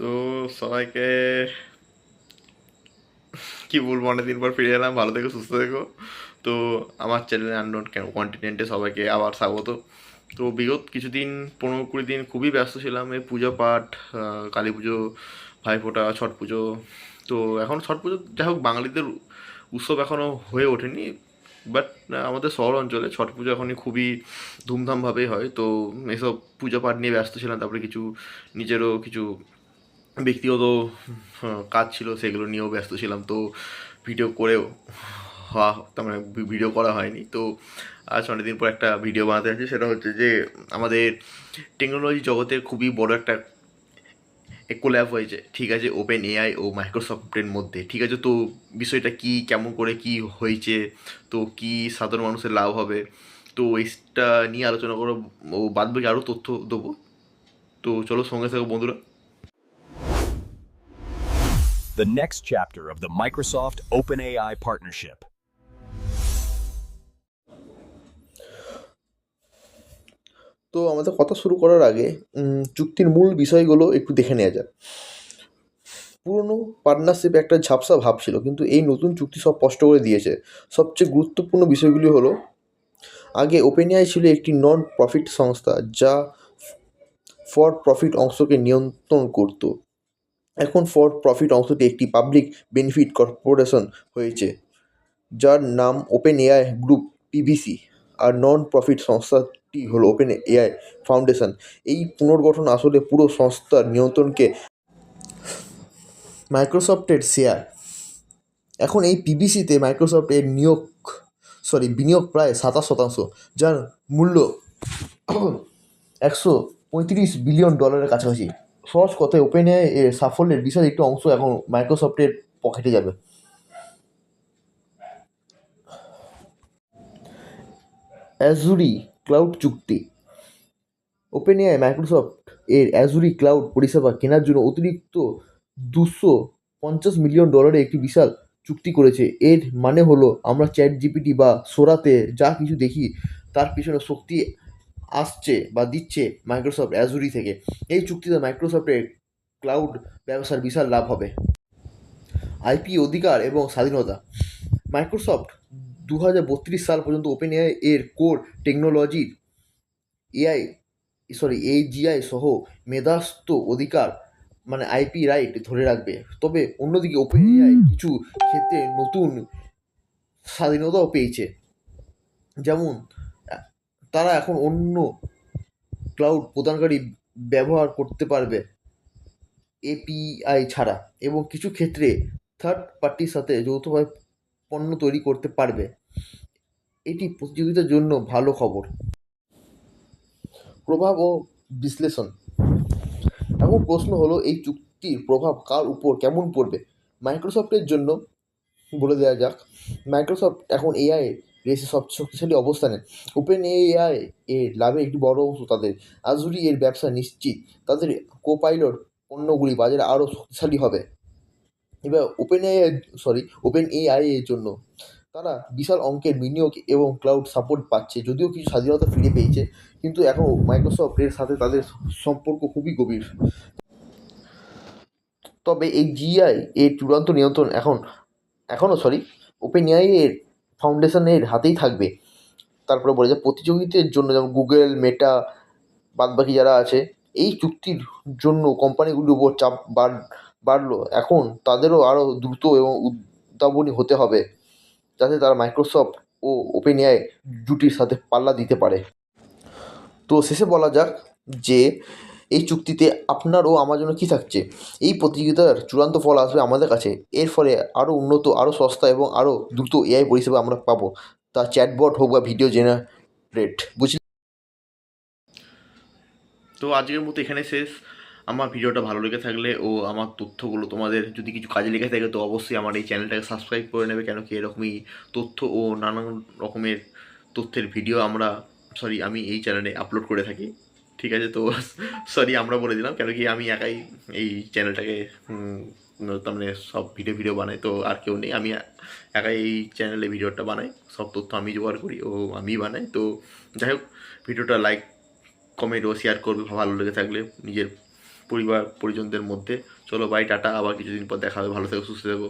তো সবাইকে কি বলব অনেকদিন পর ফিরে এলাম, ভালো থেকো, সুস্থ থেকো। তো আমার চ্যানেলে আননোন কন্টিনেন্টে সবাইকে আবার স্বাগত। তো বিগত কিছুদিন, পনেরো কুড়ি দিন খুবই ব্যস্ত ছিলাম, এই পুজো পাঠ কালী পুজো ভাইফোঁটা ছট পুজো। তো এখন ছট পুজো, যাই হোক, বাঙালিদের উৎসব এখনও হয়ে ওঠেনি বাট আমাদের শহর অঞ্চলে ছট পুজো এখনই খুবই ধুমধামভাবেই হয়। তো এসব পুজো পাঠ নিয়ে ব্যস্ত ছিলাম, তারপরে কিছু নিজেরও কিছু ব্যক্তিগত কাজ ছিল, সেগুলো নিয়েও ব্যস্ত ছিলাম। তো ভিডিও করেও, হওয়া, তার মানে ভিডিও করা হয়নি। তো আজ অনেকদিন পর একটা ভিডিও বানাতে আছে সেটা হচ্ছে যে, আমাদের টেকনোলজি জগতে খুবই বড় একটা একো কোল্যাব হয়েছে। ঠিক আছে ওপেন এআই ও মাইক্রোসফটের মধ্যে। ঠিক আছে, তো বিষয়টা কি, কেমন করে কি হয়েছে, তো কি সাধারণ মানুষের লাভ হবে? তো এইটা নিয়ে আলোচনা করো ও বাদ বাকি আরও তথ্য দেবো। তো চলো সঙ্গে থাকো বন্ধুরা। The next chapter of the Microsoft OpenAI partnership. তো আমাদের কথা শুরু করার আগে চুক্তির মূল বিষয়গুলো একটু দেখে নেওয়া যাক। পুরনো পার্টনারশিপ একটা ঝাপসা ভাব ছিল, কিন্তু এই নতুন চুক্তি সব স্পষ্ট করে দিয়েছে। সবচেয়ে গুরুত্বপূর্ণ বিষয়গুলি হলো, আগে ওপেনআই ছিল একটি নন প্রফিট সংস্থা যা ফর প্রফিট অংশকে নিয়ন্ত্রণ করত। এখন ফর প্রফিট অংশটি একটি পাবলিক বেনিফিট কর্পোরেশন হয়েছে, যার নাম ওপেন এআই গ্রুপ পিভিসি আর নন প্রফিট সংস্থাটি হলো ওপেন এআই ফাউন্ডেশন এই পুনর্গঠন আসলে পুরো সংস্থার নিয়ন্ত্রণকে মাইক্রোসফটের শেয়ার এখন এই পিবিসিতে মাইক্রোসফট এর নিয়োগ সরি বিনিয়োগ প্রায় সাতাশ শতাংশ, যার মূল্য একশো পঁয়ত্রিশ বিলিয়ন ডলারের কাছাকাছি। সহজ কথায় এর সাফল্যের বিশাল একটি অংশ এখন মাইক্রোসফটের পকেটে যাবে। অ্যাজুরি ক্লাউড চুক্তি। ওপেন এআই মাইক্রোসফট এর অ্যাজুরি ক্লাউড পরিষেবা কেনার জন্য অতিরিক্ত দুশো পঞ্চাশ মিলিয়ন ডলারের একটি বিশাল চুক্তি করেছে। এর মানে হলো, আমরা চ্যাট জিপিটি বা সোরাতে যা কিছু দেখি, তার পিছনে শক্তি আসছে বা দিচ্ছে মাইক্রোসফট অ্যাজুরি থেকে এই চুক্তিতে মাইক্রোসফটের ক্লাউড ব্যবসার বিশাল লাভ হবে। আইপি অধিকার এবং স্বাধীনতা। মাইক্রোসফট দু হাজার বত্রিশ সাল পর্যন্ত ওপেন এআই এর কোর টেকনোলজির এআই সরি এজিআই সহ মেধাস্ত অধিকার মানে আইপি রাইট ধরে রাখবে। তবে অন্যদিকে ওপেন এআই কিছু ক্ষেত্রে নতুন স্বাধীনতাও পেয়েছে। যেমন তারা এখন অন্য ক্লাউড প্রদানকারী ব্যবহার করতে পারবে এপিআই ছাড়া এবং কিছু ক্ষেত্রে থার্ড পার্টির সাথে যৌথভাবে পণ্য তৈরি করতে পারবে। এটি প্রতিযোগিতার জন্য ভালো খবর। প্রভাব ও বিশ্লেষণ। এখন প্রশ্ন হলো, এই চুক্তির প্রভাব কার উপর কেমন পড়বে? মাইক্রোসফটের জন্য বলে দেওয়া যাক মাইক্রোসফট এখন এআই রেসে সব শক্তিশালী অবস্থানে। ওপেন এআই এর লাভে একটি বড় অংশ তাদের। আজুরি এর ব্যবসা নিশ্চিত। তাদের কোপাইলট পণ্যগুলি বাজারে আরও শক্তিশালী হবে। এবার open AI sorry open AI এর জন্য তারা বিশাল অঙ্কের বিনিয়োগ এবং ক্লাউড সাপোর্ট পাচ্ছে। যদিও কিছু স্বাধীনতা ফিরে পেয়েছে, কিন্তু এখন মাইক্রোসফট এর সাথে তাদের সম্পর্ক খুবই গভীর। তবে এই জিআই এর চূড়ান্ত নিয়ন্ত্রণ এখন, এখনও সরি ওপেন এআই এর ফাউন্ডেশনের হাতেই থাকবে। তারপরে বলে যে প্রতিযোগিতার জন্য যেমন গুগল মেটা বাদবাকি যারা আছে, এই চুক্তির জন্য কোম্পানিগুলির উপর চাপ বাড় বাড়লো। এখন তাদেরও আরও দ্রুত এবং উদ্ভাবনী হতে হবে, যাতে তারা মাইক্রোসফট ও ওপেন এআই জুটির সাথে পাল্লা দিতে পারে। তো শেষে বলা যাক যে এই চুক্তিতে আপনার ও আমার জন্য কী থাকছে? এই প্রতিযোগিতার চূড়ান্ত ফল আসবে আমাদের কাছে। এর ফলে আরও উন্নত, আরও সস্তা এবং আরও দ্রুত এআই পরিষেবা আমরা পাবো। তা চ্যাটবট হোক বা ভিডিও জেনারেট, বুঝলি? তো আজকের মতো এখানে শেষ। আমার ভিডিওটা ভালো লেগে থাকলে ও আমার তথ্যগুলো তোমাদের যদি কিছু কাজে লেগে থাকে, তো অবশ্যই আমার এই চ্যানেলটাকে সাবস্ক্রাইব করে নেবে। কেন কি এরকমই তথ্য ও নানান রকমের তথ্যের ভিডিও আমরা সরি আমি এই চ্যানেলে আপলোড করে থাকি। ঠিক আছে, তো সরি আমরা বলে দিলাম, কেন কি আমি একাই এই চ্যানেলটাকে তার মানে সব ভিডিও ভিডিও বানাই, তো আর কেউ নেই। আমি একাই এই চ্যানেলে ভিডিওটা বানাই, সব তথ্য আমি জোগাড় করি, ও আমি বানাই। তো যাই হোক ভিডিওটা লাইক কমেন্ট ও শেয়ার করবে, ভালো লেগে থাকলে নিজের পরিবার, পরিজনদের মধ্যে। চলো বাই টাটা, আবার কিছুদিন পর দেখা হবে। ভালো থেকো, সুস্থ থেকো।